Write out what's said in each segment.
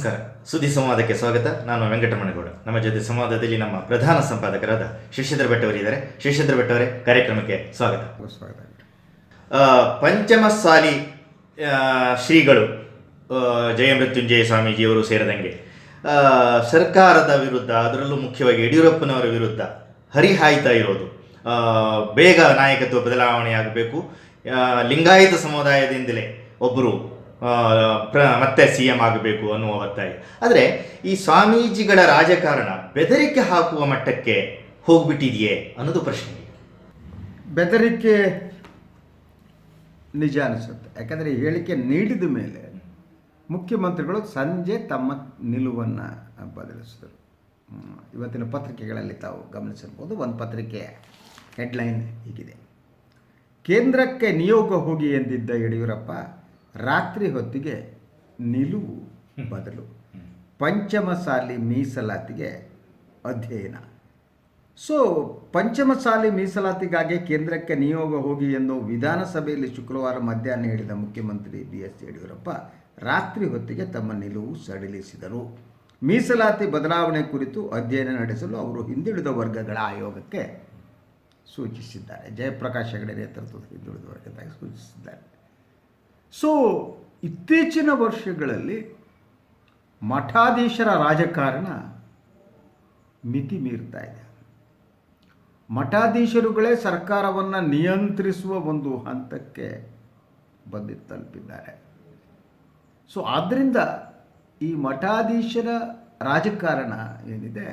ನಮಸ್ಕಾರ. ಸುದ್ದಿ ಸಂವಾದಕ್ಕೆ ಸ್ವಾಗತ. ನಾನು ವೆಂಕಟಮಣಗೌಡ. ನಮ್ಮ ಜೊತೆ ಸಂವಾದದಲ್ಲಿ ನಮ್ಮ ಪ್ರಧಾನ ಸಂಪಾದಕರಾದ ಶಶಿಧರ್ ಭಟ್ ಅವರಿದ್ದಾರೆ ಶಶಿಧರ್ ಭಟ್ ಅವರೇ ಕಾರ್ಯಕ್ರಮಕ್ಕೆ ಸ್ವಾಗತ. ಪಂಚಮ ಆ, ಶ್ರೀಗಳು ಜಯಮೃತ್ಯುಂಜಯ ಸ್ವಾಮೀಜಿಯವರು ಸೇರಿದಂಗೆ ಸರ್ಕಾರದ ವಿರುದ್ಧ ಅದರಲ್ಲೂ ಮುಖ್ಯವಾಗಿ ಯಡಿಯೂರಪ್ಪನವರ ವಿರುದ್ಧ ಹರಿಹಾಯ್ತಾ ಇರೋದು. ಬೇಗ ನಾಯಕತ್ವ ಬದಲಾವಣೆಯಾಗಬೇಕು. ಲಿಂಗಾಯತ ಸಮುದಾಯದಿಂದಲೇ ಒಬ್ಬರು ಪ್ರ, ಮತ್ತೆ ಸಿ ಎಂ ಆಗಬೇಕು ಅನ್ನುವ ಒತ್ತಾಯ. ಆದರೆ, ಈ ಸ್ವಾಮೀಜಿಗಳ ರಾಜಕಾರಣ ಬೆದರಿಕೆ ಹಾಕುವ ಮಟ್ಟಕ್ಕೆ ಹೋಗ್ಬಿಟ್ಟಿದೆಯೇ ಅನ್ನೋದು ಪ್ರಶ್ನೆ. ಬೆದರಿಕೆ ನಿಜ ಅನಿಸುತ್ತೆ. ಯಾಕಂದರೆ ಹೇಳಿಕೆ ನೀಡಿದ ಮೇಲೆ ಮುಖ್ಯಮಂತ್ರಿಗಳು ಸಂಜೆ ತಮ್ಮ ನಿಲುವನ್ನು ಬದಲಿಸಿದರು. ಇವತ್ತಿನ ಪತ್ರಿಕೆಗಳಲ್ಲಿ ತಾವು ಗಮನಿಸಿರ್ಬೋದು ಒಂದು ಪತ್ರಿಕೆ ಹೆಡ್ಲೈನ್ ಹೀಗಿದೆ. ಕೇಂದ್ರಕ್ಕೆ ನಿಯೋಗ ಹೋಗಿ ಎಂದಿದ್ದ ಯಡಿಯೂರಪ್ಪ ರಾತ್ರಿ ಹೊತ್ತಿಗೆ ನಿಲುವು ಬದಲು ಪಂಚಮಸಾಲಿ ಮೀಸಲಾತಿಗೆ ಅಧ್ಯಯನ. ಸೊ ಪಂಚಮಸಾಲಿ ಮೀಸಲಾತಿಗಾಗಿ ಕೇಂದ್ರಕ್ಕೆ ನಿಯೋಗ ಹೋಗಿ ಎಂದು ವಿಧಾನಸಭೆಯಲ್ಲಿ ಶುಕ್ರವಾರ ಮಧ್ಯಾಹ್ನ ಹೇಳಿದ ಮುಖ್ಯಮಂತ್ರಿ ಬಿ ಎಸ್ ಯಡಿಯೂರಪ್ಪ ರಾತ್ರಿ ಹೊತ್ತಿಗೆ ತಮ್ಮ ನಿಲುವು ಸಡಿಲಿಸಿದರು. ಮೀಸಲಾತಿ ಬದಲಾವಣೆ ಕುರಿತು ಅಧ್ಯಯನ ನಡೆಸಲು ಅವರು ಹಿಂದುಳಿದ ವರ್ಗಗಳ ಆಯೋಗಕ್ಕೆ ಸೂಚಿಸಿದ್ದಾರೆ. ಜಯಪ್ರಕಾಶ್ ಹೆಗಡೆ ನೇತೃತ್ವದ ಹಿಂದುಳಿದ ವರ್ಗದಾಗ ಸೂಚಿಸಿದ್ದಾರೆ. ಸೊ ಇತ್ತೀಚಿನ ವರ್ಷಗಳಲ್ಲಿ ಮಠಾಧೀಶರ ರಾಜಕಾರಣ ಮಿತಿ ಮೀರ್ತಾ ಇದೆ. ಮಠಾಧೀಶರುಗಳೇ ಸರ್ಕಾರವನ್ನು ನಿಯಂತ್ರಿಸುವ ಒಂದು ಹಂತಕ್ಕೆ ಬಂದು ತಲುಪಿದ್ದಾರೆ. ಸೊ ಆದ್ದರಿಂದ ಈ ಮಠಾಧೀಶರ ರಾಜಕಾರಣ ಏನಿದೆ,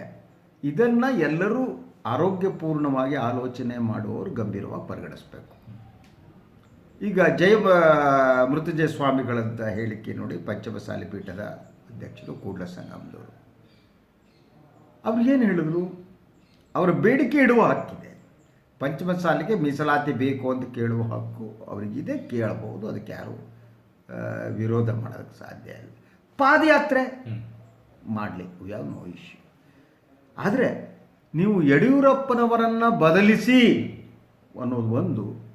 ಇದನ್ನು ಎಲ್ಲರೂ ಆರೋಗ್ಯಪೂರ್ಣವಾಗಿ ಆಲೋಚನೆ ಮಾಡುವವರು ಗಂಭೀರವಾಗಿ ಪರಿಗಣಿಸಬೇಕು. ಈಗ ಜಯ ಮೃತ್ಯುಂಜಯ ಸ್ವಾಮಿಗಳಂತ ಹೇಳಿಕೆ ನೋಡಿ ಪಂಚಮಸಾಲಿ ಪೀಠದ ಅಧ್ಯಕ್ಷರು ಕೂಡ್ಲ ಸಂಗಮದವರು. ಅವ್ರು ಏನು ಹೇಳಿದ್ರು? ಅವರ ಬೇಡಿಕೆ ಇಡುವ ಹಕ್ಕಿದೆ. ಪಂಚಮಸಾಲಿಗೆ ಮೀಸಲಾತಿ ಬೇಕು ಅಂತ ಕೇಳುವ ಹಕ್ಕು ಅವರಿಗಿದೆ ಕೇಳಬಹುದು. ಅದಕ್ಕೆ ಯಾರು ವಿರೋಧ ಮಾಡೋದಕ್ಕೆ ಸಾಧ್ಯ ಇಲ್ಲ. ಪಾದಯಾತ್ರೆ ಮಾಡಲಿ ಯಾವ ನೋ ಇಶ್ಯೂ ಆದರೆ ನೀವು ಯಡಿಯೂರಪ್ಪನವರನ್ನು ಬದಲಿಸಿ ಅನ್ನೋದು ಒಂದು.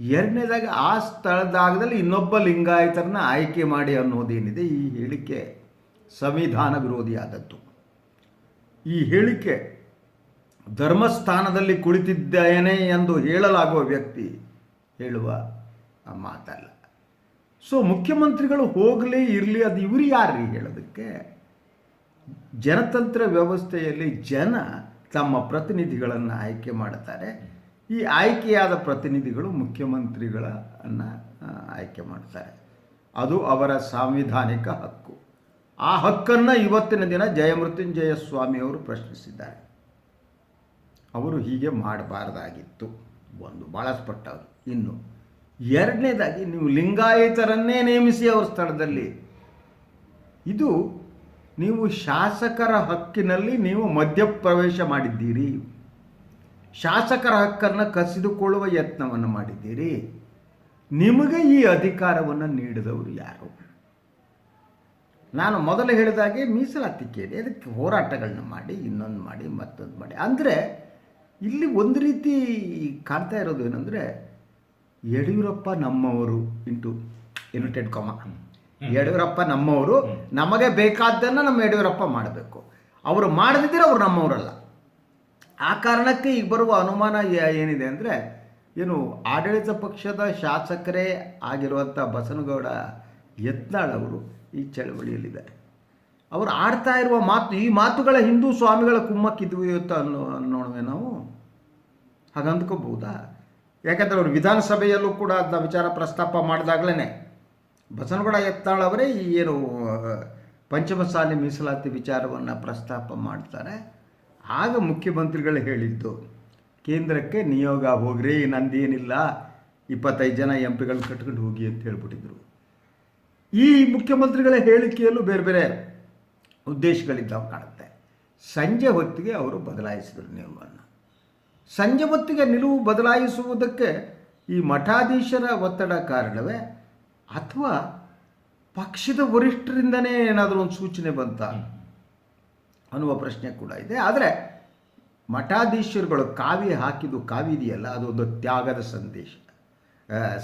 ಎರಡನೇದಾಗಿ ಆ ಸ್ಥಳದಾಗದಲ್ಲಿ ಇನ್ನೊಬ್ಬ ಲಿಂಗಾಯತರನ್ನ ಆಯ್ಕೆ ಮಾಡಿ ಅನ್ನೋದೇನಿದೆ ಈ ಹೇಳಿಕೆ ಸಂವಿಧಾನ ವಿರೋಧಿಯಾದದ್ದು. ಈ ಹೇಳಿಕೆ ಧರ್ಮಸ್ಥಾನದಲ್ಲಿ ಕುಳಿತಿದ್ದೇನೆ ಎಂದು ಹೇಳಲಾಗುವ ವ್ಯಕ್ತಿ ಹೇಳುವ ಮಾತಲ್ಲ. ಸೊ, ಮುಖ್ಯಮಂತ್ರಿಗಳು ಹೋಗಲಿ, ಇರಲಿ, ಅದು ಇವರು ಯಾರ್ರಿ ಹೇಳೋದಕ್ಕೆ? ಜನತಂತ್ರ ವ್ಯವಸ್ಥೆಯಲ್ಲಿ ಜನ ತಮ್ಮ ಪ್ರತಿನಿಧಿಗಳನ್ನು ಆಯ್ಕೆ ಮಾಡ್ತಾರೆ. ಈ ಆಯ್ಕೆಯಾದ ಪ್ರತಿನಿಧಿಗಳು ಮುಖ್ಯಮಂತ್ರಿಗಳನ್ನು ಆಯ್ಕೆ ಮಾಡ್ತಾರೆ. ಅದು ಅವರ ಸಾಂವಿಧಾನಿಕ ಹಕ್ಕು. ಆ ಹಕ್ಕನ್ನು ಇವತ್ತಿನ ದಿನ ಜಯಮೃತ್ಯುಂಜಯ ಸ್ವಾಮಿಯವರು ಪ್ರಶ್ನಿಸಿದ್ದಾರೆ. ಅವರು ಹೀಗೆ ಮಾಡಬಾರ್ದಾಗಿತ್ತು. ಒಂದು ಭಾಳ ಸ್ಪಷ್ಟ ಇನ್ನು ಎರಡನೇದಾಗಿ ನೀವು ಲಿಂಗಾಯತರನ್ನೇ ನೇಮಿಸಿ ಅವ್ರ ಸ್ಥಳದಲ್ಲಿ. ಇದು ನೀವು ಶಾಸಕರ ಹಕ್ಕಿನಲ್ಲಿ ನೀವು ಮಧ್ಯಪ್ರವೇಶ ಮಾಡಿದ್ದೀರಿ. ಶಾಸಕರ ಹಕ್ಕನ್ನು ಕಸಿದುಕೊಳ್ಳುವ ಯತ್ನವನ್ನು ಮಾಡಿದ್ದೀರಿ. ನಿಮಗೆ ಈ ಅಧಿಕಾರವನ್ನು ನೀಡಿದವರು ಯಾರು? ನಾನು ಮೊದಲು ಹೇಳಿದಾಗೆ ಮೀಸಲಾತಿ ಕೇಳಿ ಅದಕ್ಕೆ ಹೋರಾಟಗಳನ್ನ ಮಾಡಿ ಇನ್ನೊಂದು ಮಾಡಿ ಮತ್ತೊಂದು ಮಾಡಿ. ಅಂದರೆ ಇಲ್ಲಿ ಒಂದು ರೀತಿ ಕಾಣ್ತಾ ಇರೋದು ಏನಂದರೆ ಯಡಿಯೂರಪ್ಪ ನಮ್ಮವರು ಇಂಟು ಯುನೈಟೆಡ್ ಕಾಮ ಯಡಿಯೂರಪ್ಪ ನಮ್ಮವರು ನಮಗೆ ಬೇಕಾದ್ದನ್ನು ನಮ್ಮ ಯಡಿಯೂರಪ್ಪ ಮಾಡಬೇಕು. ಅವರು ಮಾಡದಿದ್ದರೆ ಅವರು ನಮ್ಮವರಲ್ಲ. ಆ ಕಾರಣಕ್ಕೆ ಈಗ ಬರುವ ಅನುಮಾನ ಏನಿದೆ ಅಂದರೆ, ಏನು ಆಡಳಿತ ಪಕ್ಷದ ಶಾಸಕರೇ ಆಗಿರುವಂಥ ಬಸನಗೌಡ ಯತ್ನಾಳ್ ಅವರು ಈ ಚಳವಳಿಯಲ್ಲಿದ್ದಾರೆ. ಅವರು ಆಡ್ತಾ ಇರುವ ಮಾತು ಈ ಮಾತುಗಳ ಹಿಂದೂ ಸ್ವಾಮಿಗಳ ಕುಮ್ಮಕ್ಕಿದ್ವಿ ಅಂತ ಅನ್ನೋ ನೋಡುವೆ ನಾವು. ಹಾಗೆ ಅಂದ್ಕೋಬಹುದಾ ಯಾಕಂದರೆ ಅವರು ವಿಧಾನಸಭೆಯಲ್ಲೂ ಕೂಡ ಅದನ್ನ ವಿಚಾರ ಪ್ರಸ್ತಾಪ ಮಾಡಿದಾಗಲೇ ಬಸನಗೌಡ ಯತ್ನಾಳ್ ಅವರೇ ಈ ಏನು ಪಂಚಮಸಾಲಿ ಮೀಸಲಾತಿ ವಿಚಾರವನ್ನು ಪ್ರಸ್ತಾಪ ಮಾಡ್ತಾರೆ. ಆಗ ಮುಖ್ಯಮಂತ್ರಿಗಳು ಹೇಳಿದ್ದು, ಕೇಂದ್ರಕ್ಕೆ ನಿಯೋಗ ಹೋಗ್ರಿ, ನಂದೇನಿಲ್ಲ, ಇಪ್ಪತ್ತೈದು ಜನ ಎಂ ಪಿಗಳು ಕಟ್ಕೊಂಡು ಹೋಗಿ ಅಂತ ಹೇಳ್ಬಿಟ್ಟಿದ್ರು. ಈ ಮುಖ್ಯಮಂತ್ರಿಗಳ ಹೇಳಿಕೆಯಲ್ಲೂ ಬೇರೆ ಬೇರೆ ಉದ್ದೇಶಗಳಿದ್ದಾವೆ ಕಾಣುತ್ತೆ. ಸಂಜೆ ಹೊತ್ತಿಗೆ ಅವರು ಬದಲಾಯಿಸಿದರು ನಿಲುವನ್ನು. ಸಂಜೆ ಹೊತ್ತಿಗೆ ನಿಲುವು ಬದಲಾಯಿಸುವುದಕ್ಕೆ ಈ ಮಠಾಧೀಶರ ಒತ್ತಡ ಕಾರಣವೇ ಅಥವಾ ಪಕ್ಷದ ವರಿಷ್ಠರಿಂದನೇ ಏನಾದರೂ ಒಂದು ಸೂಚನೆ ಬಂತ? ಅನ್ನುವ ಪ್ರಶ್ನೆ ಕೂಡ ಇದೆ. ಆದರೆ ಮಠಾಧೀಶರುಗಳು ಕಾವಿ ಹಾಕಿದ್ದು ಕಾವಿ ಇದೆಯಲ್ಲ ಅದು ಒಂದು ತ್ಯಾಗದ ಸಂದೇಶ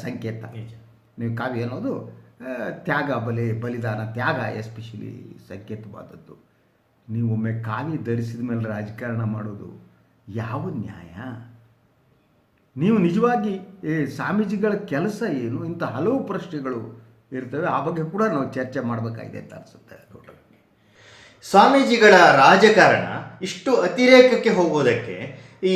ಸಂಕೇತ. ನೀವು ಕಾವಿ ಅನ್ನೋದು ತ್ಯಾಗ ಬಲಿ ಬಲಿದಾನ ತ್ಯಾಗ ಎಸ್ಪೆಷಲಿ ಸಂಕೇತವಾದದ್ದು. ನೀವು ಒಮ್ಮೆ ಕಾವಿ ಧರಿಸಿದ ಮೇಲೆ ರಾಜಕಾರಣ ಮಾಡೋದು ಯಾವ ನ್ಯಾಯ? ನೀವು ನಿಜವಾಗಿ ಈ ಸ್ವಾಮೀಜಿಗಳ ಕೆಲಸ ಏನು? ಇಂಥ ಹಲವು ಪ್ರಶ್ನೆಗಳು ಇರ್ತವೆ. ಆ ಬಗ್ಗೆ ಕೂಡ ನಾವು ಚರ್ಚೆ ಮಾಡಬೇಕಾಗಿದೆ ಅಂತ ಅನಿಸುತ್ತೆ. ಸ್ವಾಮೀಜಿಗಳ ರಾಜಕಾರಣ ಇಷ್ಟು ಅತಿರೇಕಕ್ಕೆ ಹೋಗೋದಕ್ಕೆ ಈ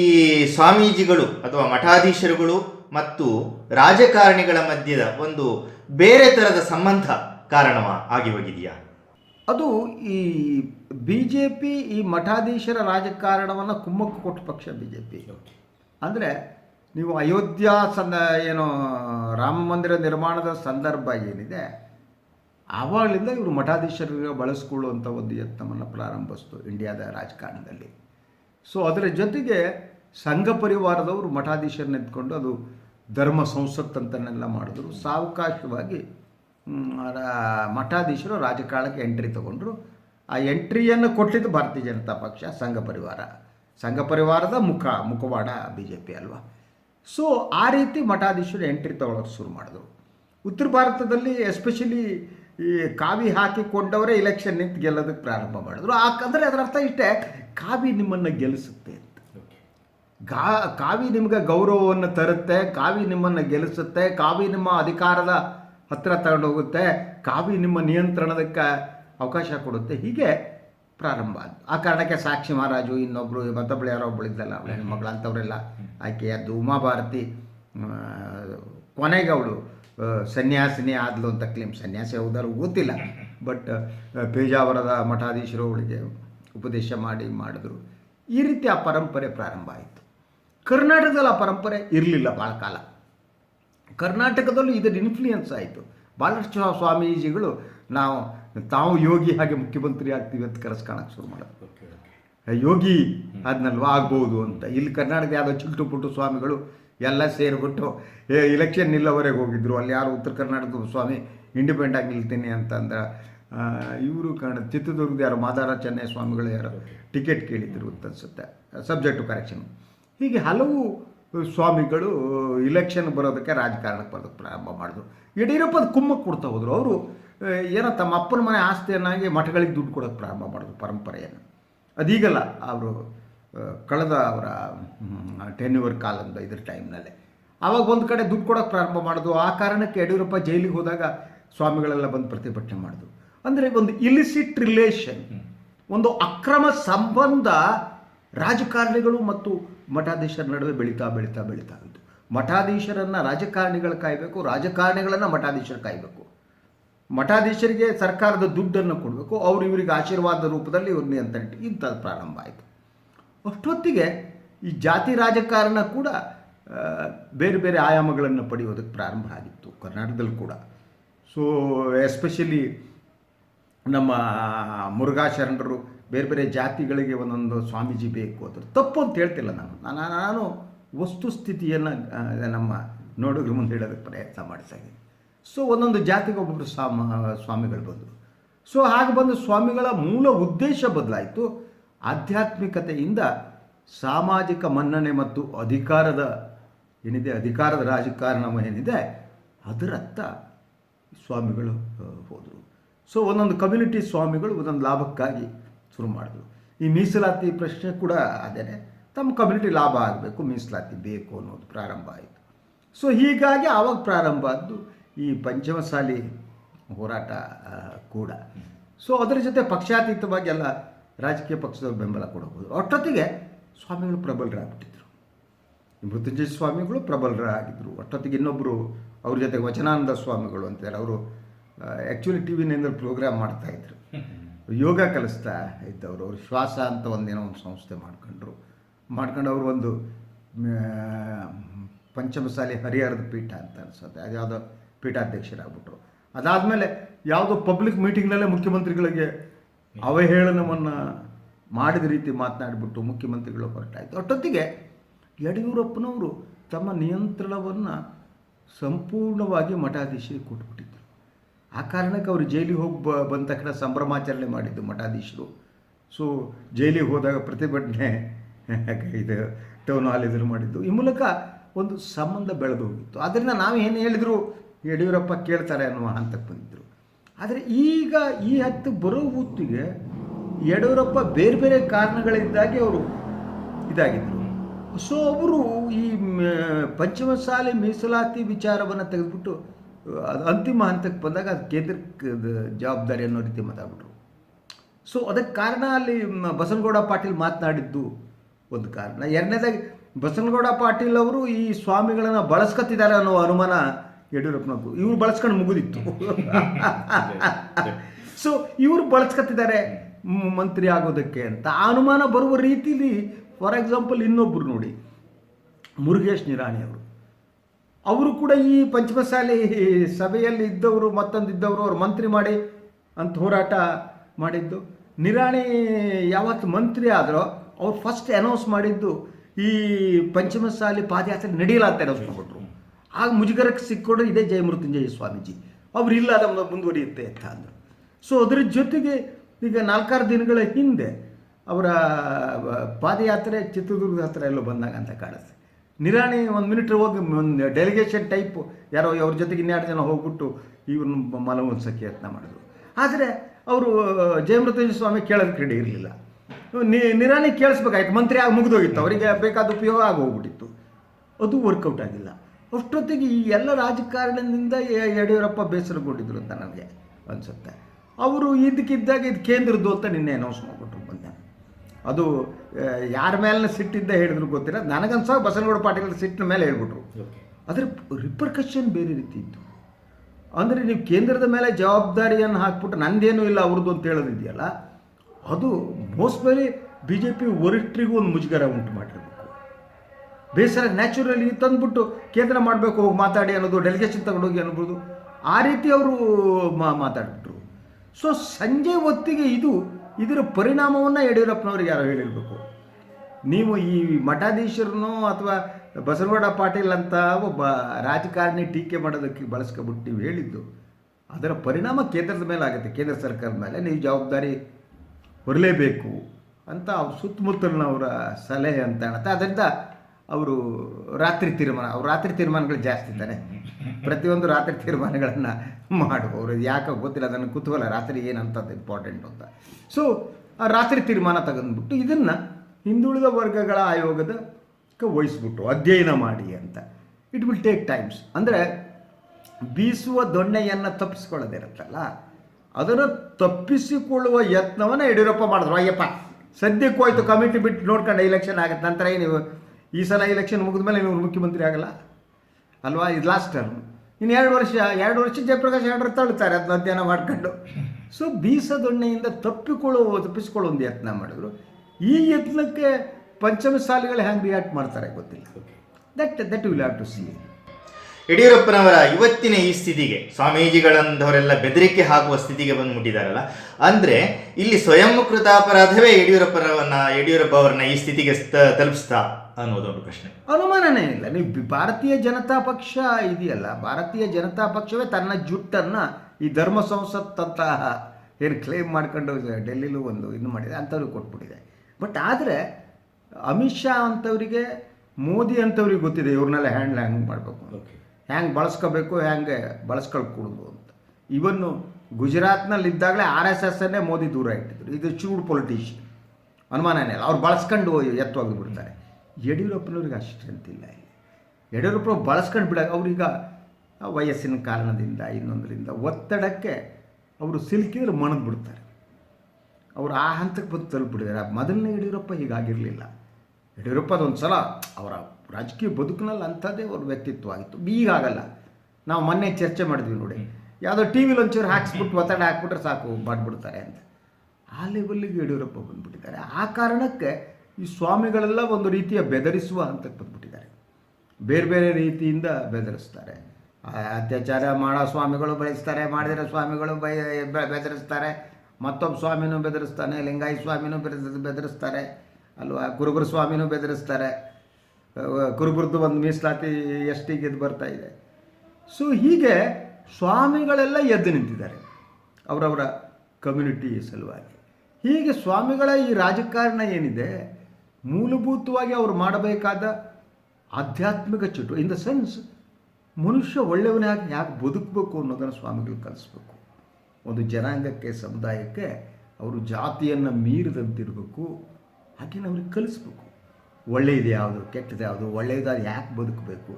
ಸ್ವಾಮೀಜಿಗಳು ಅಥವಾ ಮಠಾಧೀಶರುಗಳು ಮತ್ತು ರಾಜಕಾರಣಿಗಳ ಮಧ್ಯದ ಒಂದು ಬೇರೆ ಥರದ ಸಂಬಂಧ ಕಾರಣವ ಆಗಿ ಹೋಗಿದೆಯಾ? ಅದು ಈ ಬಿ ಜೆ ಪಿ ಈ ಮಠಾಧೀಶರ ರಾಜಕಾರಣವನ್ನು ಕುಮ್ಮಕ್ಕು ಕೊಟ್ಟ ಪಕ್ಷ ಬಿ ಜೆ ಪಿ ಅಂದರೆ ನೀವು ಅಯೋಧ್ಯ ಸಂದ ಏನು ರಾಮ ಮಂದಿರ ನಿರ್ಮಾಣದ ಸಂದರ್ಭ ಏನಿದೆ ಆವಾಗಲಿಂದ ಇವರು ಮಠಾಧೀಶರಿಗೆ ಬಳಸ್ಕೊಳ್ಳುವಂಥ ಒಂದು ಯತ್ನವನ್ನು ಪ್ರಾರಂಭಿಸ್ತು ಇಂಡಿಯಾದ ರಾಜಕಾರಣದಲ್ಲಿ. ಸೊ ಅದರ ಜೊತೆಗೆ ಸಂಘ ಪರಿವಾರದವರು ಮಠಾಧೀಶರನ್ನ ಎತ್ಕೊಂಡು ಅದು ಧರ್ಮ ಸಂಸತ್ ಅಂತನೆಲ್ಲ ಮಾಡಿದ್ರು. ಸಾವಕಾಶವಾಗಿ ಮಠಾಧೀಶರು ರಾಜಕಾರಣಕ್ಕೆ ಎಂಟ್ರಿ ತಗೊಂಡ್ರು. ಆ ಎಂಟ್ರಿಯನ್ನು ಕೊಟ್ಟಿದ್ದು ಭಾರತೀಯ ಜನತಾ ಪಕ್ಷ, ಸಂಘ ಪರಿವಾರ. ಸಂಘ ಪರಿವಾರದ ಮುಖ, ಮುಖವಾಡ ಬಿ ಜೆ ಪಿ ಅಲ್ವಾ. ಸೊ ಆ ರೀತಿ ಮಠಾಧೀಶರು ಎಂಟ್ರಿ ತಗೊಳ್ಳೋಕೆ ಶುರು ಮಾಡಿದ್ರು. ಉತ್ತರ ಭಾರತದಲ್ಲಿ ಎಸ್ಪೆಷಲಿ ಈ ಕಾವಿ ಹಾಕಿಕೊಂಡವರೇ ಇಲೆಕ್ಷನ್ ನಿಂತು ಗೆಲ್ಲೋದಕ್ಕೆ ಪ್ರಾರಂಭ ಮಾಡಿದ್ರು. ಯಾಕಂದರೆ ಅದರ ಅರ್ಥ ಇಷ್ಟೇ ಕಾವಿ ನಿಮ್ಮನ್ನು ಗೆಲ್ಲಿಸುತ್ತೆ ಅಂತ. ಗಾ ಕಾವಿ ನಿಮಗೆ ಗೌರವವನ್ನು ತರುತ್ತೆ ಕಾವಿ ನಿಮ್ಮನ್ನು ಗೆಲ್ಲಿಸುತ್ತೆ ಕಾವಿ ನಿಮ್ಮ ಅಧಿಕಾರದ ಹತ್ತಿರ ತಗೊಂಡೋಗುತ್ತೆ ಕಾವಿ ನಿಮ್ಮ ನಿಯಂತ್ರಣದಕ್ಕೆ ಅವಕಾಶ ಕೊಡುತ್ತೆ ಹೀಗೆ ಪ್ರಾರಂಭ ಆಯ್ತು ಆ ಕಾರಣಕ್ಕೆ ಸಾಕ್ಷಿ ಮಹಾರಾಜು ಇನ್ನೊಬ್ಬರು ಮತ್ತೊಬ್ಬಳು ಯಾರೋ ಒಬ್ಬಳು ಇದ್ದಲ್ಲ ಅವಳ ಹೆಣ್ಮಗಳು ಅಂಥವರೆಲ್ಲ ಆಕೆಯದ್ದು ಉಮಾಭಾರತಿ ಕೊನೆಗೆ ಅವಳು ಸನ್ಯಾಸಿನಿ ಆದಲು ಅಂತ ಕ್ಲೇಮ್ ಸನ್ಯಾಸಿ ಹೌದಾರು ಗೊತ್ತಿಲ್ಲ. ಬಟ್ ಪೇಜಾವರದ ಮಠಾಧೀಶರು ಅವಳಿಗೆ ಉಪದೇಶ ಮಾಡಿ ಮಾಡಿದ್ರು. ಈ ರೀತಿ ಆ ಪರಂಪರೆ ಪ್ರಾರಂಭ ಆಯಿತು. ಕರ್ನಾಟಕದಲ್ಲಿ ಆ ಪರಂಪರೆ ಇರಲಿಲ್ಲ ಭಾಳ ಕಾಲ. ಕರ್ನಾಟಕದಲ್ಲೂ ಇದರ ಇನ್ಫ್ಲೂಯೆನ್ಸ್ ಆಯಿತು. ಭಾಳಷ್ಟು ಸ್ವಾಮೀಜಿಗಳು ನಾವು ತಾವು ಯೋಗಿ ಹಾಗೆ ಮುಖ್ಯಮಂತ್ರಿ ಆಗ್ತೀವಿ ಅಂತ ಕರೆಸ್ಕೊಳಕ್ಕೆ ಶುರು ಮಾಡೋದು ಯೋಗಿ ಅದನ್ನಲ್ವಾ ಆಗ್ಬೋದು ಅಂತ. ಇಲ್ಲಿ ಕರ್ನಾಟಕದ ಯಾವುದೋ ಚಿಲ್ಟು ಪುಟ್ಟು ಸ್ವಾಮಿಗಳು ಎಲ್ಲ ಸೇರಿಬಿಟ್ಟು ಇಲೆಕ್ಷನ್ ನಿಲ್ಲೋವರೆಗೆ ಹೋಗಿದ್ರು. ಅಲ್ಲಿ ಯಾರು ಉತ್ತರ ಕರ್ನಾಟಕದ ಸ್ವಾಮಿ ಇಂಡಿಪೆಂಡೆಂಟ್ ಆಗಿ ನಿಲ್ತೀನಿ ಅಂತಂದ್ರೆ ಇವರು ಕಾಣ, ಚಿತ್ರದುರ್ಗದ ಯಾರು, ಮಾದಾರ ಚೆನ್ನೈ ಸ್ವಾಮಿಗಳು ಯಾರು ಟಿಕೆಟ್ ಕೇಳಿದ್ರು ಅಂತ ಅನ್ಸುತ್ತೆ. ಸಬ್ಜೆಕ್ಟು ಕರೆಕ್ಷನ್ ಹೀಗೆ ಹಲವು ಸ್ವಾಮಿಗಳು ಇಲೆಕ್ಷನ್ ಬರೋದಕ್ಕೆ ರಾಜಕಾರಣಕ್ಕೆ ಬರೋದಕ್ಕೆ ಪ್ರಾರಂಭ ಮಾಡಿದ್ರು. ಯಡಿಯೂರಪ್ಪ ಅದು ಕುಮ್ಮಕ್ಕೆ ಕೊಡ್ತಾ ಹೋದರು. ಅವರು ಏನೋ ತಮ್ಮ ಅಪ್ಪನ ಮನೆ ಆಸ್ತಿಯನ್ನಾಗಿ ಮಠಗಳಿಗೆ ದುಡ್ಡು ಕೊಡೋಕ್ಕೆ ಪ್ರಾರಂಭ ಮಾಡಿದ್ರು ಪರಂಪರೆಯನ್ನು. ಅದೀಗಲ್ಲ ಅವರು ಕಳೆದ ಅವರ ಟೆನ್ಯೂವರ್ ಕಾಲದ ಇದ್ರ ಟೈಮ್ನಲ್ಲೇ ಆವಾಗ ಒಂದು ಕಡೆ ದುಡ್ಡು ಕೊಡೋಕೆ ಪ್ರಾರಂಭ ಮಾಡೋದು. ಆ ಕಾರಣಕ್ಕೆ ಯಡಿಯೂರಪ್ಪ ಜೈಲಿಗೆ ಹೋದಾಗ ಸ್ವಾಮಿಗಳೆಲ್ಲ ಬಂದು ಪ್ರತಿಭಟನೆ ಮಾಡಿದ್ರು ಅಂದರೆ ಒಂದು ಇಲಿಸಿಟ್ ರಿಲೇಷನ್ ಒಂದು ಅಕ್ರಮ ಸಂಬಂಧ ರಾಜಕಾರಣಿಗಳು ಮತ್ತು ಮಠಾಧೀಶರ ನಡುವೆ ಬೆಳೀತಾ ಬೆಳೀತಾ ಬೆಳೀತಾ ಇತ್ತು ಮಠಾಧೀಶರನ್ನು ರಾಜಕಾರಣಿಗಳು ಕಾಯಬೇಕು, ರಾಜಕಾರಣಿಗಳನ್ನು ಮಠಾಧೀಶರು ಕಾಯಬೇಕು. ಮಠಾಧೀಶರಿಗೆ ಸರ್ಕಾರದ ದುಡ್ಡನ್ನು ಕೊಡಬೇಕು, ಅವರು ಇವರಿಗೆ ಆಶೀರ್ವಾದ ರೂಪದಲ್ಲಿ ಇವ್ರನ್ನೇ ಅಂತ ಇಂಥದ್ದು ಪ್ರಾರಂಭ ಆಯಿತು. ಅಷ್ಟೊತ್ತಿಗೆ ಈ ಜಾತಿ ರಾಜಕಾರಣ ಕೂಡ ಬೇರೆ ಬೇರೆ ಆಯಾಮಗಳನ್ನು ಪಡೆಯೋದಕ್ಕೆ ಪ್ರಾರಂಭ ಆಗಿತ್ತು ಕರ್ನಾಟಕದಲ್ಲಿ ಕೂಡ. ಸೊ ಎಸ್ಪೆಷಲಿ ನಮ್ಮ ಮುರುಘಾ ಶರಣರು ಬೇರೆ ಬೇರೆ ಜಾತಿಗಳಿಗೆ ಒಂದೊಂದು ಸ್ವಾಮೀಜಿ ಬೇಕು, ಅದ್ರ ತಪ್ಪು ಅಂತ ಹೇಳ್ತಿಲ್ಲ ನಾನು. ನಾನು ನಾನು ವಸ್ತುಸ್ಥಿತಿಯನ್ನು ನಮ್ಮ ನೋಡೋದ್ರ ಮುಂದೆ ಹೇಳೋದಕ್ಕೆ ಪ್ರಯತ್ನ ಮಾಡಿಸಾಗಿ ಸೊ ಒಂದೊಂದು ಜಾತಿಗೆ ಒಬ್ಬೊಬ್ಬರು ಸ್ವಾಮ, ಸ್ವಾಮಿಗಳು ಬಂದರು. ಸೊ ಹಾಗೆ ಬಂದು ಸ್ವಾಮಿಗಳ ಮೂಲ ಉದ್ದೇಶ ಬದಲಾಯಿತು. ಆಧ್ಯಾತ್ಮಿಕತೆಯಿಂದ ಸಾಮಾಜಿಕ ಮನ್ನಣೆ ಮತ್ತು ಅಧಿಕಾರದ ಏನಿದೆ, ಅಧಿಕಾರದ ರಾಜಕಾರಣ ಏನಿದೆ, ಅದರತ್ತ ಸ್ವಾಮಿಗಳು ಹೋದರು. ಸೊ ಒಂದೊಂದು ಕಮ್ಯುನಿಟಿ ಸ್ವಾಮಿಗಳು ಒಂದೊಂದು ಲಾಭಕ್ಕಾಗಿ ಶುರು ಮಾಡಿದ್ರು. ಈ ಮೀಸಲಾತಿ ಪ್ರಶ್ನೆ ಕೂಡ ಅದೇನೆ. ತಮ್ಮ ಕಮ್ಯುನಿಟಿ ಲಾಭ ಆಗಬೇಕು, ಮೀಸಲಾತಿ ಬೇಕು ಅನ್ನೋದು ಪ್ರಾರಂಭ ಆಯಿತು. ಸೊ ಹೀಗಾಗಿ ಆವಾಗ ಪ್ರಾರಂಭ ಆದ್ದು ಈ ಪಂಚಮಸಾಲಿ ಹೋರಾಟ ಕೂಡ. ಸೊ ಅದರ ಜೊತೆ ಪಕ್ಷಾತೀತವಾಗಿ ಎಲ್ಲ ರಾಜಕೀಯ ಪಕ್ಷದವ್ರು ಬೆಂಬಲ ಕೊಡಬಹುದು. ಅಷ್ಟೊತ್ತಿಗೆ ಸ್ವಾಮಿಗಳು ಪ್ರಬಲರಾಗ್ಬಿಟ್ಟಿದ್ರು. ಮೃತ್ಯುಂಜಯ ಸ್ವಾಮಿಗಳು ಪ್ರಬಲರಾಗಿದ್ದರು ಅಷ್ಟೊತ್ತಿಗೆ ಇನ್ನೊಬ್ಬರು ಅವ್ರ ಜೊತೆಗೆ ವಚನಾನಂದ ಸ್ವಾಮಿಗಳು ಅಂತಾರೆ ಅವರು ಆ್ಯಕ್ಚುಲಿ ಟಿ ವಿನಿಂದ ಪ್ರೋಗ್ರಾಮ್ ಮಾಡ್ತಾಯಿದ್ರು ಯೋಗ ಕಲಿಸ್ತಾ ಇದ್ದವರು. ಅವರು ಶ್ವಾಸ ಅಂತ ಒಂದೇನೋ ಒಂದು ಸಂಸ್ಥೆ ಮಾಡ್ಕೊಂಡ್ರು. ಮಾಡ್ಕೊಂಡು ಅವರು ಒಂದು ಪಂಚಮಸಾಲಿ ಹರಿಹರದ ಪೀಠ ಅಂತ ಅನ್ಸುತ್ತೆ. ಅದು ಯಾವುದೋ ಪೀಠಾಧ್ಯಕ್ಷರಾಗ್ಬಿಟ್ರು. ಅದಾದಮೇಲೆ ಯಾವುದೋ ಪಬ್ಲಿಕ್ ಮೀಟಿಂಗ್ನಲ್ಲೇ ಮುಖ್ಯಮಂತ್ರಿಗಳಿಗೆ ಅವಹೇಳನವನ್ನು ಮಾಡಿದ ರೀತಿ ಮಾತನಾಡಿಬಿಟ್ಟು ಮುಖ್ಯಮಂತ್ರಿಗಳು ಹೊರಟಾಯಿತು. ಅಷ್ಟೊತ್ತಿಗೆ ಯಡಿಯೂರಪ್ಪನವರು ತಮ್ಮ ನಿಯಂತ್ರಣವನ್ನು ಸಂಪೂರ್ಣವಾಗಿ ಮಠಾಧೀಶರಿಗೆ ಕೊಟ್ಬಿಟ್ಟಿದ್ರು. ಆ ಕಾರಣಕ್ಕೆ ಅವರು ಜೈಲಿಗೆ ಹೋಗಿ ಬಂದ ತಕ್ಷಣ ಸಂಭ್ರಮಾಚರಣೆ ಮಾಡಿದ್ದು ಮಠಾಧೀಶರು. ಸೊ ಜೈಲಿಗೆ ಹೋದಾಗ ಪ್ರತಿಭಟನೆ ಇದು ಟೌನ್ ಹಾಲ್ ಎದುರು ಮಾಡಿದ್ದು. ಈ ಮೂಲಕ ಒಂದು ಸಂಬಂಧ ಬೆಳೆದು ಹೋಗಿತ್ತು. ಆದ್ದರಿಂದ ನಾವು ಏನು ಹೇಳಿದರು, ಯಡಿಯೂರಪ್ಪ ಕೇಳ್ತಾರೆ ಅನ್ನುವ ಹಂತಕ್ಕೆ ಬಂದಿದ್ದರು ಆದರೆ ಈಗ ಈ ಹತ್ತು ಬರೋ ಹೊತ್ತಿಗೆ ಯಡಿಯೂರಪ್ಪ ಬೇರೆ ಬೇರೆ ಕಾರಣಗಳಿಂದಾಗಿ ಅವರು ಇದಾಗಿದ್ದರು ಸೊ ಅವರು ಈ ಪಂಚಮಸಾಲೆ ಮೀಸಲಾತಿ ವಿಚಾರವನ್ನು ತೆಗೆದುಬಿಟ್ಟು ಅದು ಅಂತಿಮ ಹಂತಕ್ಕೆ ಬಂದಾಗ ಅದು ಕೇಂದ್ರ ಜವಾಬ್ದಾರಿ ಅನ್ನೋ ರೀತಿ ಮಾತಾಡ್ಬಿಟ್ರು. ಸೊ ಅದಕ್ಕೆ ಕಾರಣ ಅಲ್ಲಿ ಬಸನಗೌಡ ಪಾಟೀಲ್ ಮಾತನಾಡಿದ್ದು ಒಂದು ಕಾರಣ. ಎರಡನೇದಾಗಿ, ಬಸನಗೌಡ ಪಾಟೀಲ್ ಅವರು ಈ ಸ್ವಾಮಿಗಳನ್ನು ಬಳಸ್ಕೊತಿದ್ದಾರೆ ಅನ್ನೋ ಅನುಮಾನ ಯಡಿಯೂರಪ್ಪನವ್ರು ಇವ್ರು ಬಳಸ್ಕೊಂಡು ಮುಗಿದಿತ್ತು. ಸೊ ಇವರು ಬಳಸ್ಕೊತಿದ್ದಾರೆ ಮಂತ್ರಿ ಆಗೋದಕ್ಕೆ ಅಂತ. ಅನುಮಾನ ಬರುವ ರೀತಿಲಿ ಫಾರ್ ಎಕ್ಸಾಂಪಲ್ ಇನ್ನೊಬ್ಬರು ನೋಡಿ ಮುರುಗೇಶ್ ನಿರಾಣಿ ಅವರು. ಅವರು ಕೂಡ ಈ ಪಂಚಮಸಾಲಿ ಸಭೆಯಲ್ಲಿ ಇದ್ದವರು ಮತ್ತೊಂದು ಇದ್ದವರು ಅವರು ಮಂತ್ರಿ ಮಾಡಿ ಅಂತ ಹೋರಾಟ ಮಾಡಿದ್ದು. ನಿರಾಣಿ ಯಾವತ್ತು ಮಂತ್ರಿ ಆದರೂ ಅವ್ರು ಫಸ್ಟ್ ಅನೌನ್ಸ್ ಮಾಡಿದ್ದು ಈ ಪಂಚಮಸಾಲಿ ಪಾದಯಾತ್ರೆ ನಡೆಯಲ್ಲ ಅಂತ ಅನೌನ್ಸ್ ಮಾಡಿಬಿಟ್ರು ಆಗ ಮುಜುಗರಕ್ಕೆ ಸಿಕ್ಕೊಂಡ್ರೆ ಇದೇ ಜಯಮೃತ್ಯುಂಜಯ ಸ್ವಾಮೀಜಿ. ಅವ್ರು ಇಲ್ಲ ನಮ್ಮ ಮುಂದುವರಿಯುತ್ತೆ ಅಂತ ಅಂದರು. ಸೊ ಅದರ ಜೊತೆಗೆ ಈಗ ನಾಲ್ಕಾರು ದಿನಗಳ ಹಿಂದೆ ಅವರ ಪಾದಯಾತ್ರೆ ಚಿತ್ರದುರ್ಗದ ಹತ್ರ ಎಲ್ಲೋ ಬಂದಾಗ ಅಂತ ಕಾಣುತ್ತೆ ನಿರಾಣಿ ಒಂದು ಮಿನಿಟ್ ಹೋಗಿ ಒಂದು ಡೆಲಿಗೇಷನ್ ಟೈಪ್ ಯಾರೋ ಅವ್ರ ಜೊತೆಗೆ ಇನ್ನೆರಡು ಜನ ಹೋಗ್ಬಿಟ್ಟು ಇವ್ರನ್ನ ಮಲವೊಂದ್ಸಕ್ಕೆ ಯತ್ನ ಮಾಡಿದ್ರು. ಆದರೆ ಅವರು ಜಯಮೃತ್ಯುಂಜಯ ಸ್ವಾಮಿ ಕೇಳೋದಕ್ಕೆ ಕ್ರೀಡೆ ಇರಲಿಲ್ಲ. ನಿರಾಣಿ ಕೇಳಿಸ್ಬೇಕಾಯ್ತು, ಮಂತ್ರಿ ಆಗಿ ಮುಗಿದೋಗಿತ್ತು. ಅವರಿಗೆ ಬೇಕಾದ ಉಪಯೋಗ ಆಗಿ ಹೋಗ್ಬಿಟ್ಟಿತ್ತು ಅದು ವರ್ಕೌಟ್ ಆಗಿಲ್ಲ. ಅಷ್ಟೊತ್ತಿಗೆ ಈ ಎಲ್ಲ ರಾಜಕಾರಣದಿಂದ ಯಡಿಯೂರಪ್ಪ ಬೇಸರಗೊಂಡಿದ್ರು ಅಂತ ನನಗೆ ಅನಿಸುತ್ತೆ. ಅವರು ಇದಕ್ಕಿದ್ದಾಗ ಇದು ಕೇಂದ್ರದ್ದು ಅಂತ ನಿನ್ನೆ ಅನೌನ್ಸ್ ಮಾಡಿಬಿಟ್ರು ಬಂದೆ ಅದು ಯಾರ ಮೇಲೆ ಸಿಟ್ಟಿದ್ದ ಹೇಳಿದ್ರು ಗೊತ್ತಿಲ್ಲ. ನನಗನ್ಸೋ ಬಸನಗೌಡ ಪಾಟೀಲ್ ಸಿಟ್ಟಿನ ಮೇಲೆ ಹೇಳ್ಬಿಟ್ರು. ಅದರ ರಿಪರ್ಕಷನ್ ಬೇರೆ ರೀತಿ ಇತ್ತು. ಅಂದರೆ ನೀವು ಕೇಂದ್ರದ ಮೇಲೆ ಜವಾಬ್ದಾರಿಯನ್ನು ಹಾಕ್ಬಿಟ್ಟು ನಂದೇನೂ ಇಲ್ಲ ಅವ್ರದ್ದು ಅಂತ ಹೇಳೋದಿದೆಯಲ್ಲ ಅದು ಮೋಸ್ಟ್ಲಿ ಬಿ ಜೆ ಪಿ ವರಿಷ್ಠರಿಗೂ ಒಂದು ಮುಜುಗರ ಉಂಟು ಮಾಡಿರಬೇಕು ಬೇಸರ ನ್ಯಾಚುರಲಿ ತಂದ್ಬಿಟ್ಟು ಕೇಂದ್ರ ಮಾಡಬೇಕು, ಹೋಗಿ ಮಾತಾಡಿ ಅನ್ನೋದು ಡೆಲಿಗೇಷನ್ ತಗೊಂಡೋಗಿ ಅನ್ಬೋದು ಆ ರೀತಿ ಅವರು ಮಾ, ಮಾತಾಡಿಬಿಟ್ರು. ಸೊ ಸಂಜೆ ಹೊತ್ತಿಗೆ ಇದು, ಇದರ ಪರಿಣಾಮವನ್ನು ಯಡಿಯೂರಪ್ಪನವ್ರಿಗೆ ಯಾರೋ ಹೇಳಿರಬೇಕು. ನೀವು ಈ ಮಠಾಧೀಶರನ್ನೋ ಅಥವಾ ಬಸವಗೌಡ ಪಾಟೀಲ್ ಅಂತ ಒಬ್ಬ ರಾಜಕಾರಣಿ ಟೀಕೆ ಮಾಡೋದಕ್ಕೆ ಬಳಸ್ಕೊಬಿಟ್ಟು ನೀವು ಹೇಳಿದ್ದು, ಅದರ ಪರಿಣಾಮ ಕೇಂದ್ರದ ಮೇಲೆ ಆಗುತ್ತೆ. ಕೇಂದ್ರ ಸರ್ಕಾರದ ಮೇಲೆ ನೀವು ಜವಾಬ್ದಾರಿ ಹೊರಲೇಬೇಕು ಅಂತ ಅವ್ರ ಸುತ್ತಮುತ್ತಲಿನವರ ಸಲಹೆ ಅಂತ ಕಾಣುತ್ತೆ ಅದರಿಂದ ಅವರು ರಾತ್ರಿ ತೀರ್ಮಾನ, ಅವ್ರು ರಾತ್ರಿ ತೀರ್ಮಾನಗಳು ಜಾಸ್ತಿ ತಾನೆ ಪ್ರತಿಯೊಂದು ರಾತ್ರಿ ತೀರ್ಮಾನಗಳನ್ನು ಮಾಡುವವರು. ಯಾಕೆ ಗೊತ್ತಿಲ್ಲ, ಅದನ್ನು ಕುತೂಹಲ, ರಾತ್ರಿ ಏನಂತದ್ದು ಇಂಪಾರ್ಟೆಂಟ್ ಅಂತ. ಸೊ ಆ ರಾತ್ರಿ ತೀರ್ಮಾನ ತಗೊಂಡ್ಬಿಟ್ಟು ಇದನ್ನು ಹಿಂದುಳಿದ ವರ್ಗಗಳ ಆಯೋಗದ ವಹಿಸ್ಬಿಟ್ಟು ಅಧ್ಯಯನ ಮಾಡಿ ಅಂತ. ಇಟ್ ವಿಲ್ ಟೇಕ್ ಟೈಮ್ಸ್ ಅಂದರೆ ಬೀಸುವ ದೊಣ್ಣೆಯನ್ನು ತಪ್ಪಿಸ್ಕೊಳ್ಳೋದಿರುತ್ತಲ್ಲ ಅದನ್ನು ತಪ್ಪಿಸಿಕೊಳ್ಳುವ ಯತ್ನವನ್ನು ಯಡಿಯೂರಪ್ಪ ಮಾಡಿದ್ರು. ಅಯ್ಯಪ್ಪ ಸದ್ಯಕ್ಕೋಯ್ತು ಕಮಿಟಿ ಬಿಟ್ಟು ನೋಡ್ಕೊಂಡು ಎಲೆಕ್ಷನ್ ಆಗುತ್ತೆ ನಂತರ ನೀವು ಈ ಸಲ ಎಲೆಕ್ಷನ್ ಮುಗಿದ ಮೇಲೆ ಇವರು ಮುಖ್ಯಮಂತ್ರಿ ಆಗಲ್ಲ. ಅಲ್ವಾ? ಇದು ಲಾಸ್ಟ್ ಟರ್ಮ್ ಇನ್ನು ಎರಡು ವರ್ಷ ಎರಡು ವರ್ಷ ಜಯಪ್ರಕಾಶ್ ಎರಡು ತಳ್ಳುತ್ತಾರೆ ಅದನ್ನ ಅಧ್ಯಯನ ಮಾಡ್ಕೊಂಡು. ಸೊ ಬೀಸದೊಣ್ಣೆಯಿಂದ ತಪ್ಪಿಕೊಳ್ಳುವ ತಪ್ಪಿಸಿಕೊಳ್ಳೋ ಒಂದು ಯತ್ನ ಮಾಡಿದ್ರು. ಈ ಯತ್ನಕ್ಕೆ ಪಂಚಮ ಸಾಲಿಗಳು ಹೆಂಗೆ ರಿಯಾಕ್ಟ್ ಮಾಡ್ತಾರೆ ಗೊತ್ತಿಲ್ಲ. That that will have to see ಯಡಿಯೂರಪ್ಪನವರ ಇವತ್ತಿನ ಈ ಸ್ಥಿತಿಗೆ ಸ್ವಾಮೀಜಿಗಳಂಥವರೆಲ್ಲ ಬೆದರಿಕೆ ಹಾಕುವ ಸ್ಥಿತಿಗೆ ಬಂದು ಮುಟ್ಟಿದಾರಲ್ಲ ಅಂದ್ರೆ, ಇಲ್ಲಿ ಸ್ವಯಂ ಕೃತಾಪರಾಧವೇ ಯಡಿಯೂರಪ್ಪನವರನ್ನ ಯಡಿಯೂರಪ್ಪ ಅವರನ್ನ ಈ ಸ್ಥಿತಿಗೆ ತಲುಪಿಸ್ತಾ ಅನ್ನೋದೊಂದು ಪ್ರಶ್ನೆ. ಅನುಮಾನನೇ ಇಲ್ಲ. ನೀವು ಭಾರತೀಯ ಜನತಾ ಪಕ್ಷ ಇದೆಯಲ್ಲ ಭಾರತೀಯ ಜನತಾ ಪಕ್ಷವೇ ತನ್ನ ಜುಟ್ಟನ್ನು ಈ ಧರ್ಮ ಸಂಸತ್ ಅಂತ ಏನು ಕ್ಲೇಮ್ ಮಾಡ್ಕೊಂಡು ಡೆಲ್ಲಿಲೂ ಒಂದು ಇದು ಮಾಡಿದೆ ಅಂಥವ್ರಿಗೆ ಕೊಟ್ಬಿಟ್ಟಿದೆ. ಬಟ್ ಆದರೆ ಅಮಿತ್ ಶಾ ಅಂಥವರಿಗೆ ಮೋದಿ ಅಂಥವ್ರಿಗೆ ಗೊತ್ತಿದೆ ಇವ್ರನ್ನೆಲ್ಲ ಹ್ಯಾಂಡ್ಲ್ ಹ್ಯಾಂಗ್ ಮಾಡಬೇಕು ಹ್ಯಾಂಗೆ ಬಳಸ್ಕೋಬೇಕು ಹ್ಯಾಂಗೆ ಬಳಸ್ಕೊಳ್ಕೂಡ್ದು ಅಂತ. ಇವನ್ನು ಗುಜರಾತ್ನಲ್ಲಿ ಇದ್ದಾಗಲೇ ಆರ್ ಎಸ್ ಎಸ್ಸನ್ನೇ ಮೋದಿ ದೂರ ಇಟ್ಟಿದ್ರು. ಇದು ಚೂಡ್ ಪೊಲಿಟಿಷಿಯನ್ ಅನುಮಾನನೇ ಇಲ್ಲ. ಅವ್ರು ಬಳಸ್ಕೊಂಡು ಎತ್ತೋಗಿ ಬಿಡ್ತಾರೆ ಯಡಿಯೂರಪ್ಪನವ್ರಿಗೆ ಅಷ್ಟಂತಿಲ್ಲ ಇಲ್ಲಿ. ಯಡಿಯೂರಪ್ಪ ಬಳಸ್ಕೊಂಡು ಬಿಡ ಅವ್ರೀಗ ವಯಸ್ಸಿನ ಕಾರಣದಿಂದ ಇನ್ನೊಂದರಿಂದ ಒತ್ತಡಕ್ಕೆ ಅವರು ಸಿಲುಕಿದ್ರೆ ಮಣದ್ ಬಿಡ್ತಾರೆ. ಅವರು ಆ ಹಂತಕ್ಕೆ ಬಂದು ತಲುಪಿಬಿಟ್ಟಿದ್ದಾರೆ ಮೊದಲನೇ ಯಡಿಯೂರಪ್ಪ ಹೀಗಾಗಿರಲಿಲ್ಲ. ಯಡಿಯೂರಪ್ಪ ಅದೊಂದು ಸಲ ಅವರ ರಾಜಕೀಯ ಬದುಕಿನಲ್ಲಿ ಅಂಥದ್ದೇ ಅವ್ರ ವ್ಯಕ್ತಿತ್ವ ಆಗಿತ್ತು ಈಗಾಗಲ್ಲ. ನಾವು ಮೊನ್ನೆ ಚರ್ಚೆ ಮಾಡಿದ್ವಿ ನೋಡಿ. ಯಾವುದೋ ಟಿ ವಿಲಿ ಒಂಚೂರು ಹಾಕ್ಸ್ಬಿಟ್ಟು ಒತ್ತಡ ಹಾಕ್ಬಿಟ್ರೆ ಸಾಕು, ಮಾಡಿಬಿಡ್ತಾರೆ ಅಂತ. ಆ ಲೆವೆಲ್ಲಿಗೆ ಯಡಿಯೂರಪ್ಪ ಬಂದುಬಿಟ್ಟಿದ್ದಾರೆ. ಆ ಕಾರಣಕ್ಕೆ ಈ ಸ್ವಾಮಿಗಳೆಲ್ಲ ಒಂದು ರೀತಿಯ ಬೆದರಿಸುವ ಹಂತಕ್ಕೆ ಬಂದ್ಬಿಟ್ಟಿದ್ದಾರೆ. ಬೇರೆ ಬೇರೆ ರೀತಿಯಿಂದ ಬೆದರಿಸ್ತಾರೆ. ಅತ್ಯಾಚಾರ ಮಾಡೋ ಸ್ವಾಮಿಗಳು ಬಯಸ್ತಾರೆ ಮಾಡಿದರೆ ಸ್ವಾಮಿಗಳು ಬೈ, ಬೆದರಿಸ್ತಾರೆ. ಮತ್ತೊಬ್ಬ ಸ್ವಾಮಿನೂ ಬೆದರಿಸ್ತಾನೆ ಲಿಂಗಾಯಿ ಸ್ವಾಮಿನೂ ಬೆದ ಬೆದರಿಸ್ತಾರೆ. ಅಲ್ವಾ? ಕುರುಬರ ಸ್ವಾಮಿನೂ ಬೆದರಿಸ್ತಾರೆ. ಕುರುಬರದ್ದು ಒಂದು ಮೀಸಲಾತಿ ಎಷ್ಟಿಗೆ ಇದು ಬರ್ತಾ ಇದೆ. ಸೊ ಹೀಗೆ ಸ್ವಾಮಿಗಳೆಲ್ಲ ಎದ್ದು ನಿಂತಿದ್ದಾರೆ. ಅವರವರ ಕಮ್ಯುನಿಟಿ ಸಲುವಾಗಿ. ಹೀಗೆ ಸ್ವಾಮಿಗಳ ಈ ರಾಜಕಾರಣ ಏನಿದೆ? ಮೂಲಭೂತವಾಗಿ ಅವರು ಮಾಡಬೇಕಾದ ಆಧ್ಯಾತ್ಮಿಕ ಚಟು ಇನ್ ದ ಸೆನ್ಸ್ ಮನುಷ್ಯ ಒಳ್ಳೆಯವನಾಗಿ ಯಾಕೆ ಬದುಕಬೇಕು ಅನ್ನೋದನ್ನು ಸ್ವಾಮಿಗಳು ಕಲಿಸ್ಬೇಕು. ಒಂದು ಜನಾಂಗಕ್ಕೆ, ಸಮುದಾಯಕ್ಕೆ ಅವರು ಜಾತಿಯನ್ನು ಮೀರಿದಂತಿರಬೇಕು ಹಾಗೆ ಅವ್ರಿಗೆ ಕಲಿಸ್ಬೇಕು. ಒಳ್ಳೆಯದು ಯಾವುದು, ಕೆಟ್ಟದ್ದು ಯಾವುದು ಒಳ್ಳೆಯದಾದ ಯಾಕೆ ಬದುಕಬೇಕು?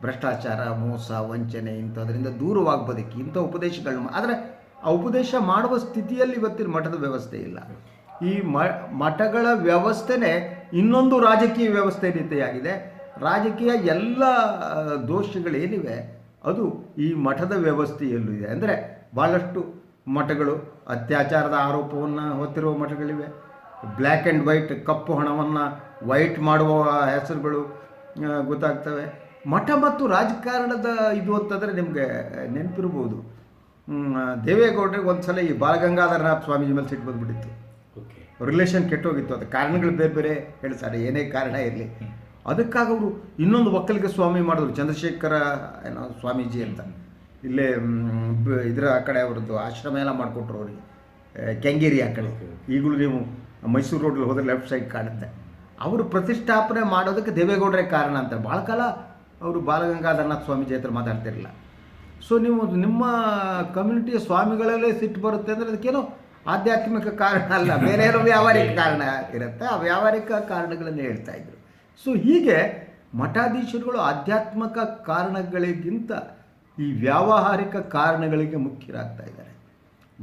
ಭ್ರಷ್ಟಾಚಾರ, ಮೋಸ, ವಂಚನೆ ಇಂಥದ್ರಿಂದ ದೂರವಾಗಿ ಬದುಕಿ ಇಂಥ ಉಪದೇಶಗಳನ್ನ ಆದರೆ ಆ ಉಪದೇಶ ಮಾಡುವ ಸ್ಥಿತಿಯಲ್ಲಿ ಇವತ್ತಿನ ಮಠದ ವ್ಯವಸ್ಥೆ ಇಲ್ಲ. ಈ ಮಠಗಳ ವ್ಯವಸ್ಥೆನೇ ಇನ್ನೊಂದು ರಾಜಕೀಯ ವ್ಯವಸ್ಥೆ ರೀತಿಯಾಗಿದೆ ರಾಜಕೀಯ ಎಲ್ಲ ದೋಷಗಳೇನಿವೆ, ಅದು ಈ ಮಠದ ವ್ಯವಸ್ಥೆಯಲ್ಲೂ ಇದೆ. ಅಂದರೆ ಭಾಳಷ್ಟು ಮಠಗಳು, ಅತ್ಯಾಚಾರದ ಆರೋಪವನ್ನು ಹೊತ್ತಿರುವ ಮಠಗಳಿವೆ. ಬ್ಲ್ಯಾಕ್ ಆ್ಯಂಡ್ ವೈಟ್ ಕಪ್ಪು ಹಣವನ್ನು ವೈಟ್ ಮಾಡುವ ಹೆಸರುಗಳು ಗೊತ್ತಾಗ್ತವೆ. ಮಠ ಮತ್ತು ರಾಜಕಾರಣದ ಇದು ಅಂತಂದರೆ ನಿಮಗೆ ನೆನಪಿರ್ಬೋದು. ದೇವೇಗೌಡರಿಗೆ ಒಂದು ಸಲ ಈ ಬಾಲಗಂಗಾಧರನಾಥ್ ಸ್ವಾಮೀಜಿ ಮೇಲೆ ಸಿಟ್ಟು ಬಂದ್ಬಿಟ್ಟಿತ್ತು. ರಿಲೇಷನ್ ಕೆಟ್ಟೋಗಿತ್ತು. ಅದು ಕಾರಣಗಳು ಬೇರೆ ಬೇರೆ ಹೇಳ್ತಾರೆ. ಏನೇ ಕಾರಣ ಇರಲಿ. ಅದಕ್ಕಾಗಿ ಅವರು ಇನ್ನೊಂದು ಒಕ್ಕಲಿಗೆ ಸ್ವಾಮಿ ಮಾಡಿದ್ರು. ಚಂದ್ರಶೇಖರ ಏನೋ ಸ್ವಾಮೀಜಿ ಅಂತ. ಇಲ್ಲೇ ಇದರ ಆ ಕಡೆ ಅವ್ರದ್ದು ಆಶ್ರಮ ಎಲ್ಲ ಮಾಡಿಕೊಟ್ರು ಅವರಿಗೆ. ಕೆಂಗೇರಿ ಆ ಕಡೆ. ಈಗಲೂ ನೀವು ಮೈಸೂರು ರೋಡಲ್ಲಿ ಹೋದ್ರೆ ಲೆಫ್ಟ್ ಸೈಡ್ ಕಾಣುತ್ತೆ. ಅವರು ಪ್ರತಿಷ್ಠಾಪನೆ ಮಾಡೋದಕ್ಕೆ ದೇವೇಗೌಡರೇ ಕಾರಣ ಅಂತ. ಭಾಳ ಕಾಲ ಅವರು ಬಾಲಗಂಗಾಧರನಾಥ್ ಸ್ವಾಮೀಜಿ ಹತ್ರ ಮಾತಾಡ್ತಿರಲಿಲ್ಲ. ಸೊ ನೀವು ನಿಮ್ಮ ಕಮ್ಯುನಿಟಿಯ ಸ್ವಾಮಿಗಳಲ್ಲೇ ಸಿಟ್ಟು ಬರುತ್ತೆ ಅಂದರೆ ಅದಕ್ಕೇನೋ ಆಧ್ಯಾತ್ಮಿಕ ಕಾರಣ ಅಲ್ಲ, ಬೇರೆ ಏನೋ ವ್ಯಾವಹಾರಿಕ ಕಾರಣ ಇರುತ್ತೆ. ಆ ವ್ಯಾವಹಾರಿಕ ಕಾರಣಗಳನ್ನು ಹೇಳ್ತಾ ಇದ್ರು. ಸೊ ಹೀಗೆ ಮಠಾಧೀಶರುಗಳು ಆಧ್ಯಾತ್ಮಿಕ ಕಾರಣಗಳಿಗಿಂತ ಈ ವ್ಯಾವಹಾರಿಕ ಕಾರಣಗಳಿಗೆ ಮುಖ್ಯರಾಗ್ತಾ ಇದ್ದಾರೆ.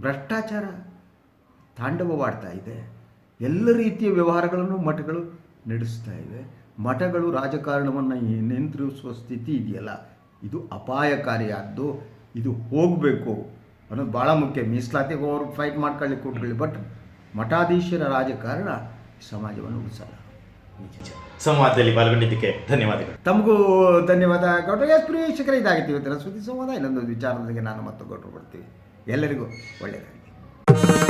ಭ್ರಷ್ಟಾಚಾರ ತಾಂಡವವಾಡ್ತಾ ಇದೆ. ಎಲ್ಲ ರೀತಿಯ ವ್ಯವಹಾರಗಳನ್ನು ಮಠಗಳು ನಡೆಸ್ತಾ ಇವೆ. ಮಠಗಳು ರಾಜಕಾರಣವನ್ನು ನಿಯಂತ್ರಿಸುವ ಸ್ಥಿತಿ ಇದೆಯಲ್ಲ. ಇದು ಅಪಾಯಕಾರಿಯಾದ್ದು. ಇದು ಹೋಗಬೇಕು. ಅನ್ನೋದು ಭಾಳ ಮುಖ್ಯ. ಮೀಸಲಾತಿಗೆ ಅವರು ಫೈಟ್ ಮಾಡ್ಕೊಳ್ಳಿ ಕೊಟ್ಕೊಳ್ಳಿ ಬಟ್ ಮಠಾಧೀಶರ ರಾಜಕಾರಣ ಸಮಾಜವನ್ನು ಉಳಿಸಲ್ಲ. ಸಂವಾದದಲ್ಲಿ ಪಾಲ್ಗೊಂಡಿದ್ದಕ್ಕೆ ಧನ್ಯವಾದಗಳು. ತಮಗೂ ಧನ್ಯವಾದ. ಗೌಡ್ರ ಎಸ್ ಪ್ರಿಯ ಇದಾಗುತ್ತೆ ಇವತ್ತಿನ ಸುದ್ದಿ ಸಂವಾದ. ಇನ್ನೊಂದು ವಿಚಾರದೊಂದಿಗೆ ನಾನು ಮತ್ತೆ ಗೌಡ್ರು ಬರ್ತೀವಿ. ಎಲ್ಲರಿಗೂ ಒಳ್ಳೆಯದಾಗಲಿ.